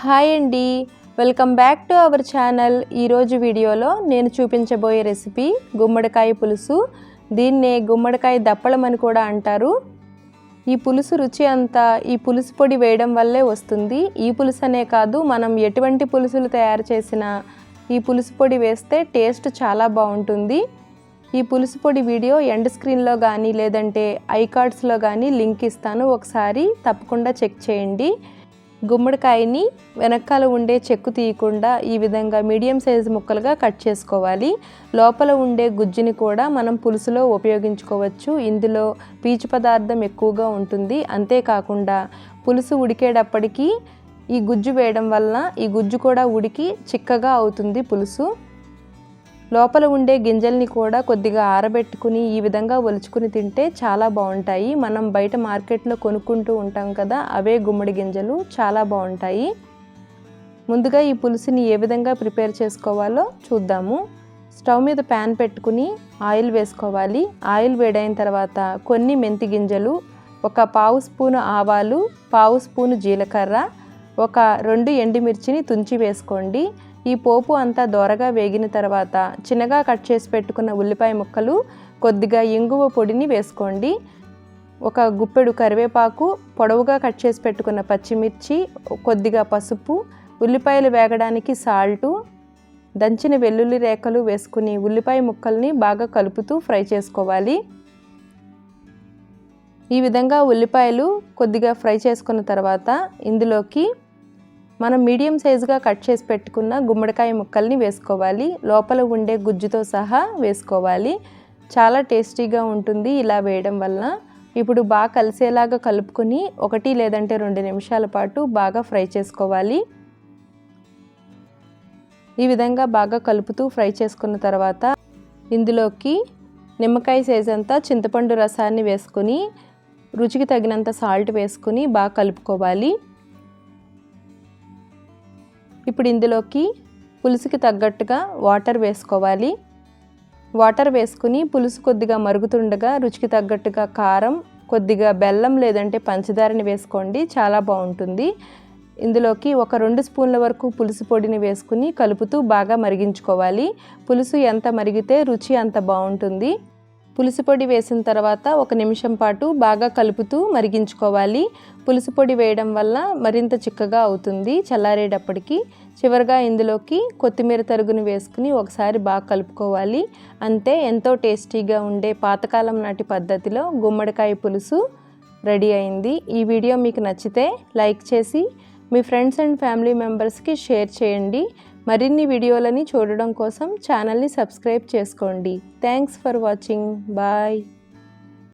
Hi అండి. Welcome back to our channel. ఈరోజు వీడియోలో నేను చూపించబోయే రెసిపీ గుమ్మడికాయ పులుసు. దీన్నే గుమ్మడికాయ దప్పలం అని కూడా అంటారు. ఈ పులుసు రుచి అంతా ఈ పులుసు పొడి వేయడం వల్లే వస్తుంది. ఈ పులుసు అనే కాదు మనం ఎటువంటి పులుసులు తయారు చేసినా ఈ పులుసు పొడి వేస్తే టేస్ట్ చాలా బాగుంటుంది. ఈ పులుసు పొడి వీడియో ఎండ్ స్క్రీన్లో కానీ లేదంటే ఐ కార్డ్స్లో కానీ లింక్ ఇస్తాను. ఒకసారి తప్పకుండా చెక్ చేయండి. గుమ్మడికాయని వెనకాల ఉండే చెక్కు తీయకుండా ఈ విధంగా మీడియం సైజు ముక్కలుగా కట్ చేసుకోవాలి. లోపల ఉండే గుజ్జుని కూడా మనం పులుసులో ఉపయోగించుకోవచ్చు. ఇందులో పీచు పదార్థం ఎక్కువగా ఉంటుంది. అంతేకాకుండా పులుసు ఉడికేటప్పటికీ ఈ గుజ్జు వేయడం వలన ఈ గుజ్జు కూడా ఉడికి చిక్కగా అవుతుంది పులుసు. లోపల ఉండే గింజల్ని కూడా కొద్దిగా ఆరబెట్టుకుని ఈ విధంగా ఒలుచుకుని తింటే చాలా బాగుంటాయి. మనం బయట మార్కెట్లో కొనుక్కుంటూ ఉంటాం కదా అవే గుమ్మడి గింజలు చాలా బాగుంటాయి. ముందుగా ఈ పులుసుని ఏ విధంగా ప్రిపేర్ చేసుకోవాలో చూద్దాము. స్టవ్ మీద ప్యాన్ పెట్టుకుని ఆయిల్ వేసుకోవాలి. ఆయిల్ వేడైన తర్వాత కొన్ని మెంతి గింజలు ఒక పావు స్పూను ఆవాలు పావు స్పూను జీలకర్ర ఒక రెండు ఎండుమిర్చిని తుంచి వేసుకోండి. ఈ పోపు అంతా దోరగా వేగిన తర్వాత చిన్నగా కట్ చేసి పెట్టుకున్న ఉల్లిపాయ ముక్కలు కొద్దిగా ఇంగువ పొడిని వేసుకోండి. ఒక గుప్పెడు కరివేపాకు పొడవుగా కట్ చేసి పెట్టుకున్న పచ్చిమిర్చి కొద్దిగా పసుపు ఉల్లిపాయలు వేగడానికి సాల్టు దంచిన వెల్లుల్లి రేఖలు వేసుకుని ఉల్లిపాయ ముక్కల్ని బాగా కలుపుతూ ఫ్రై చేసుకోవాలి. ఈ విధంగా ఉల్లిపాయలు కొద్దిగా ఫ్రై చేసుకున్న తర్వాత ఇందులోకి మనం మీడియం సైజుగా కట్ చేసి పెట్టుకున్న గుమ్మడికాయ ముక్కల్ని వేసుకోవాలి. లోపల ఉండే గుజ్జుతో సహా వేసుకోవాలి. చాలా టేస్టీగా ఉంటుంది ఇలా వేయడం వలన. ఇప్పుడు బాగా కలిసేలాగా కలుపుకొని ఒకటి లేదంటే రెండు నిమిషాల పాటు బాగా ఫ్రై చేసుకోవాలి. ఈ విధంగా బాగా కలుపుతూ ఫ్రై చేసుకున్న తర్వాత ఇందులోకి నిమ్మకాయ సైజ్ అంతా చింతపండు రసాన్ని వేసుకొని రుచికి తగినంత సాల్ట్ వేసుకొని బాగా కలుపుకోవాలి. ఇప్పుడు ఇందులోకి పులుసుకి తగ్గట్టుగా వాటర్ వేసుకోవాలి. వాటర్ వేసుకుని పులుసు కొద్దిగా మరుగుతుండగా రుచికి తగ్గట్టుగా కారం కొద్దిగా బెల్లం లేదంటే పంచదారని వేసుకోండి. చాలా బాగుంటుంది. ఇందులోకి ఒక రెండు స్పూన్ల వరకు పులుసు పొడిని వేసుకుని కలుపుతూ బాగా మరిగించుకోవాలి. పులుసు ఎంత మరిగితే రుచి అంత బాగుంటుంది. పులుసు పొడి వేసిన తర్వాత ఒక నిమిషం పాటు బాగా కలుపుతూ మరిగించుకోవాలి. పులుసు పొడి వేయడం వల్ల మరింత చిక్కగా అవుతుంది చల్లారేటప్పటికి. చివరిగా ఇందులోకి కొత్తిమీర తరుగుని వేసుకుని ఒకసారి బాగా కలుపుకోవాలి. అంతే ఎంతో టేస్టీగా ఉండే పాతకాలం నాటి పద్ధతిలో గుమ్మడికాయ పులుసు రెడీ అయింది. ఈ వీడియో మీకు నచ్చితే లైక్ చేసి మీ ఫ్రెండ్స్ అండ్ ఫ్యామిలీ మెంబర్స్కి షేర్ చేయండి. మరిన్ని వీడియోలని చూడడం కోసం ఛానల్ని సబ్స్క్రైబ్ చేసుకోండి. Thanks for watching bye